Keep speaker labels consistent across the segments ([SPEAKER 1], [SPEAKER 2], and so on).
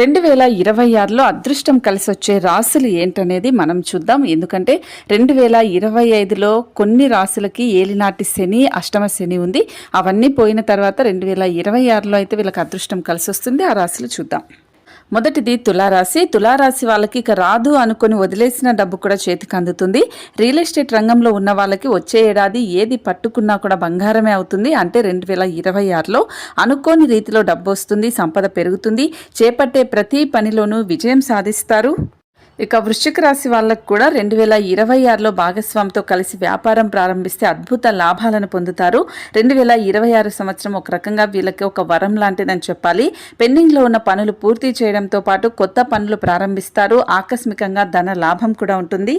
[SPEAKER 1] రెండు వేల ఇరవై ఆరులో అదృష్టం కలిసి వచ్చే రాశులు ఏంటనేది మనం చూద్దాం. ఎందుకంటే రెండు వేల ఇరవై ఐదులో కొన్ని రాశులకి ఏలినాటి శని అష్టమ శని ఉంది. అవన్నీ పోయిన తర్వాత రెండు వేల ఇరవై ఆరులో అయితే వీళ్ళకి అదృష్టం కలిసి వస్తుంది ఆ రాశులు చూద్దాం. మొదటిది తులారాశి. తులారాశి వాళ్ళకి ఇక రాదు అనుకుని వదిలేసిన డబ్బు కూడా చేతికి అందుతుంది. రియల్ ఎస్టేట్ రంగంలో ఉన్న వాళ్ళకి వచ్చే ఏడాది ఏది పట్టుకున్నా కూడా బంగారమే అవుతుంది. అంటే రెండు వేల ఇరవై ఆరులో అనుకోని రీతిలో డబ్బు వస్తుంది సంపద పెరుగుతుంది. చేపట్టే ప్రతి పనిలోనూ విజయం సాధిస్తారు. ఇక వృశ్చిక రాశి వాళ్ళకు కూడా రెండు వేల ఇరవై ఆరులో భాగస్వామితో కలిసి వ్యాపారం ప్రారంభిస్తే అద్భుత లాభాలను పొందుతారు. రెండు వేల ఇరవై ఆరు సంవత్సరం ఒక రకంగా వీళ్ళకి ఒక వరం లాంటిదని చెప్పాలి. పెండింగ్లో ఉన్న పనులు పూర్తి చేయడంతో పాటు కొత్త పనులు ప్రారంభిస్తారు. ఆకస్మికంగా ధన లాభం కూడా ఉంటుంది.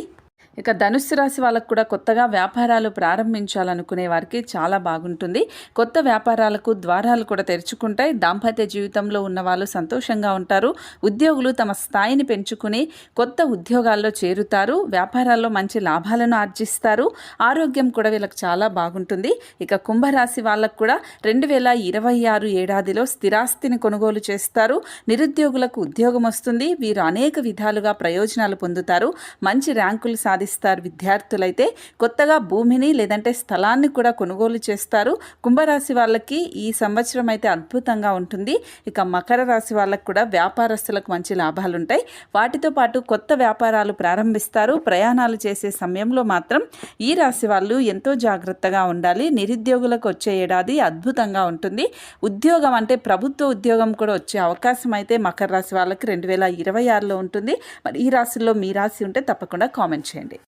[SPEAKER 1] ఇక ధనుస్సు రాశి వాళ్ళకు కూడా కొత్తగా వ్యాపారాలు ప్రారంభించాలనుకునే వారికి చాలా బాగుంటుంది. కొత్త వ్యాపారాలకు ద్వారాలు కూడా తెరుచుకుంటాయి. దాంపత్య జీవితంలో ఉన్న వాళ్ళు సంతోషంగా ఉంటారు. ఉద్యోగులు తమ స్థాయిని పెంచుకుని కొత్త ఉద్యోగాల్లో చేరుతారు. వ్యాపారాల్లో మంచి లాభాలను ఆర్జిస్తారు. ఆరోగ్యం కూడా వీళ్ళకి చాలా బాగుంటుంది. ఇక కుంభరాశి వాళ్ళకు కూడా రెండు వేల ఇరవై ఆరు ఏడాదిలో స్థిరాస్తిని కొనుగోలు చేస్తారు. నిరుద్యోగులకు ఉద్యోగం వస్తుంది. వీరు అనేక విధాలుగా ప్రయోజనాలు పొందుతారు. మంచి ర్యాంకులు సాధిస్తారు విద్యార్థులైతే కొత్తగా భూమిని లేదంటే స్థలాన్ని కూడా కొనుగోలు చేస్తారు. కుంభరాశి వాళ్ళకి ఈ సంవత్సరం అయితే అద్భుతంగా ఉంటుంది. ఇక మకర రాశి వాళ్ళకి కూడా వ్యాపారస్తులకు మంచి లాభాలు ఉంటాయి వాటితో పాటు కొత్త వ్యాపారాలు ప్రారంభిస్తారు. ప్రయాణాలు చేసే సమయంలో మాత్రం ఈ రాశి వాళ్ళు ఎంతో జాగ్రత్తగా ఉండాలి. నిరుద్యోగులకు వచ్చే ఏడాది అద్భుతంగా ఉంటుంది. ఉద్యోగం అంటే ప్రభుత్వ ఉద్యోగం కూడా వచ్చే అవకాశం అయితే మకర రాశి వాళ్ళకి రెండు వేల ఇరవై ఆరులో ఉంటుంది. మరి ఈ రాశిలో మీ రాశి ఉంటే తప్పకుండా కామెంట్ చేయండి. అందించండి